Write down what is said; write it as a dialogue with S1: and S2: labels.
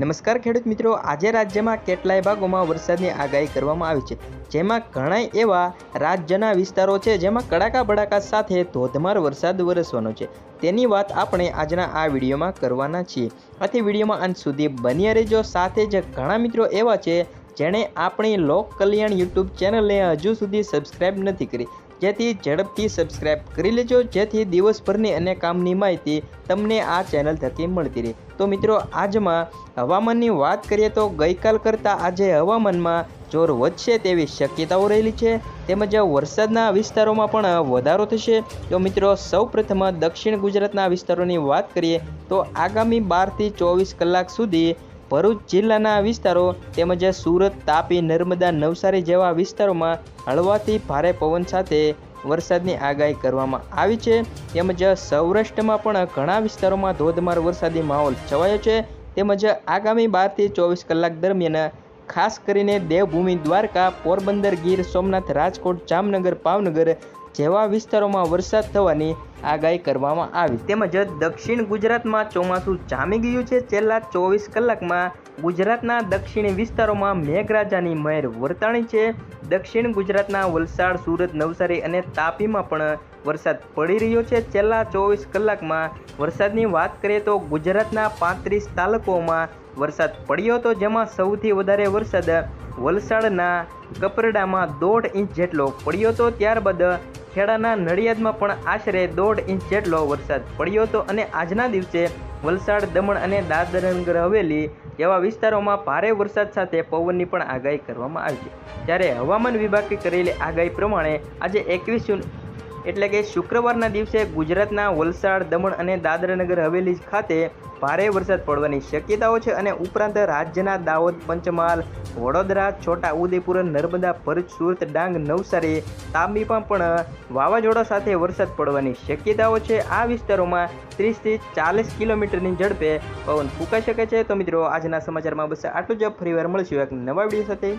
S1: નમસ્કાર ખેડૂત મિત્રો. આજે રાજ્યમાં કેટલાય ભાગોમાં વરસાદની આગાહી કરવામાં આવી છે. જેમાં ઘણાય એવા રાજ્યના વિસ્તારો છે, જેમાં કડાકા બડાકા સાથે ધોધમાર વરસાદ વરસવાનો છે. તેની વાત આપણે આજના આ વિડીયોમાં કરવાના છીએ. આથી વિડીયોમાં અંત સુધી બન્યા રહેજો. સાથે જ ઘણા મિત્રો એવા છે, જેણે આપણી લોક કલ્યાણ યુટ્યુબ ચેનલને હજુ સુધી સબસ્ક્રાઈબ નથી કરી. જેથી ઝડપથી સબસ્ક્રાઇબ કરી લેજો. જેથી દિવસભરની અને કામની માહિતી તમને આ ચેનલ થકી મળતી રહે. તો મિત્રો, આજમાં હવામાનની વાત કરીએ તો ગઈકાલ કરતાં આજે હવામાનમાં જોર વધશે તેવી શક્યતાઓ રહેલી છે. તેમજ વરસાદના વિસ્તારોમાં પણ વધારો થશે. તો મિત્રો, સૌપ્રથમ દક્ષિણ ગુજરાતના વિસ્તારોની વાત કરીએ તો આગામી બારથી ચોવીસ કલાક સુધી ભરૂચ જિલ્લાના વિસ્તારો તેમજ સુરત, તાપી, નર્મદા, નવસારી જેવા વિસ્તારોમાં હળવાથી ભારે પવન સાથે વરસાદની આગાહી કરવામાં આવી છે. તેમજ સૌરાષ્ટ્રમાં પણ ઘણા વિસ્તારોમાં ધોધમાર વરસાદી માહોલ છવાયો છે. તેમજ આગામી બારથી ચોવીસ કલાક દરમિયાન ખાસ કરીને દેવભૂમિ, દ્વારકા, પોરબંદર, ગીર, સોમનાથ, રાજકોટ, જામનગર, ભાવનગર જેવા વિસ્તારોમાં વરસાદ થવાની આગાહી કરવામાં આવી. તેમજ દક્ષિણ ગુજરાતમાં ચોમાસું જામી ગયું છે. છેલ્લા ચોવીસ કલાકમાં ગુજરાતના દક્ષિણી વિસ્તારોમાં મેઘરાજાની મહેર વર્તાણી છે. દક્ષિણ ગુજરાતના વલસાડ, સુરત, નવસારી અને તાપીમાં પણ વરસાદ પડી રહ્યો છે. છેલ્લા ચોવીસ કલાકમાં વરસાદની વાત કરીએ તો ગુજરાતના પાંત્રીસ તાલુકાઓમાં વરસાદ પડ્યો હતો, જેમાં સૌથી વધારે વરસાદ વલસાડના કપરડામાં દોઢ ઇંચ જેટલો પડ્યો હતો. ત્યારબાદ ખેડાના નડિયાદમાં પણ આશરે દોઢ ઇંચ જેટલો વરસાદ પડ્યો હતો અને આજના દિવસે વલસાડ, દમણ અને દાદરનગર હવેલી જેવા વિસ્તારોમાં ભારે વરસાદ સાથે પવનની પણ આગાહી કરવામાં આવી છે. જ્યારે હવામાન વિભાગે કરેલી આગાહી પ્રમાણે આજે એકવીસ જૂન એટલે કે શુક્રવારના દિવસે ગુજરાતના વલસાડ, દમણ અને દાદરાનગર હવેલી ખાતે ભારે વરસાદ પડવાની શક્યતાઓ છે અને ઉપરાંત રાજ્યના દાહોદ, પંચમહાલ, વડોદરા છોટા ઉદેપુર નર્મદા, ભરૂચ, સુરત, ડાંગ, નવસારી તાંબીમાં પણ વાવાઝોડા સાથે વરસાદ પડવાની શક્યતાઓ છે. આ વિસ્તારોમાં ત્રીસથી ચાલીસ કિલોમીટરની ઝડપે પવન ફૂંકાઈ શકે છે. તો મિત્રો, આજના સમાચારમાં બસ આટલું જ. ફરીવાર મળશું એક નવા વીડિયો સાથે.